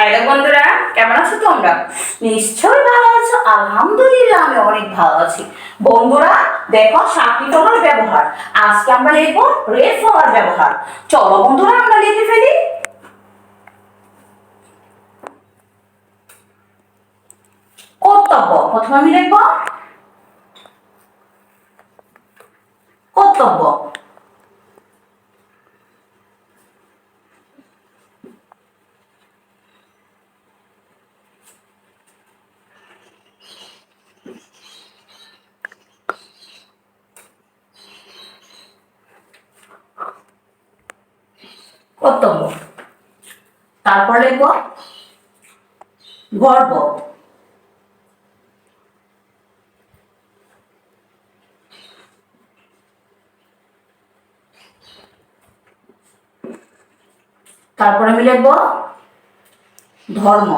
Hello বন্ধুরা, কেমন আছো তোমরা? নিশ্চয়ই ভালো আছো। আলহামদুলিল্লাহ, আমি অনেক ভালো আছি। বন্ধুরা, দেখো সাতটি ফলার ব্যবহার। আজকে আমরা লিখব রেড ফলার ব্যবহার। চলো বন্ধুরা, আমরা লিখে ফেলি। কর্তব্য। প্রথমে আমি লিখব। কর্তব্য। কর্তব্য। তারপর লিখব গর্ব। তারপর আমি লিখব ধর্ম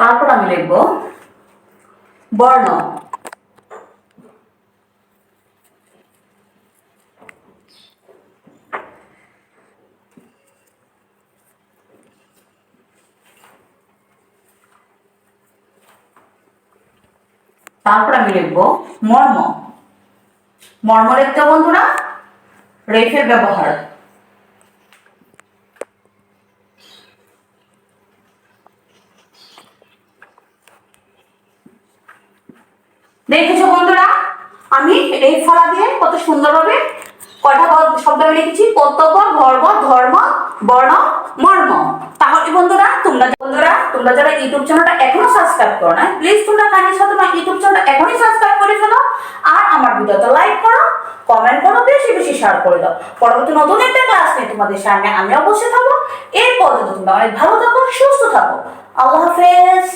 তারপর আমি লিখব বর্ণ। তারপর আমি লিখব মর্ম। মর্ম লিখতে বন্ধুরা রেফের ব্যবহার। দেখেছ বন্ধুরা? আমি এই ফলা দিয়ে কত সুন্দরভাবে কটা ক- শব্দ আমি লিখেছি। কর্তব্য ধর্ম ধর্ম, বর্ণ, মর্ম। তাহলে বন্ধুরা, তোমরা বন্ধুরা, তোমরা যারা ইউটিউব চ্যানেলটা এখনও সাবস্ক্রাইব করো না প্লিজ তোমরা কানের সাথে আমার ইউটিউব চ্যানেলটা এখনই সাবস্ক্রাইব করে ফেলো আর আমার ভিডিওটা লাইক করো কমেন্ট করো, বেশি বেশি শেয়ার করে দাও। পরবর্তী নতুন একটা ক্লাস নিয়ে তোমাদের সামনে আমি অবশ্যই থাকব। এরপর তোমরা অনেক ভালো থাকো, সুস্থ থাকো। আল্লাহ হাফেজ।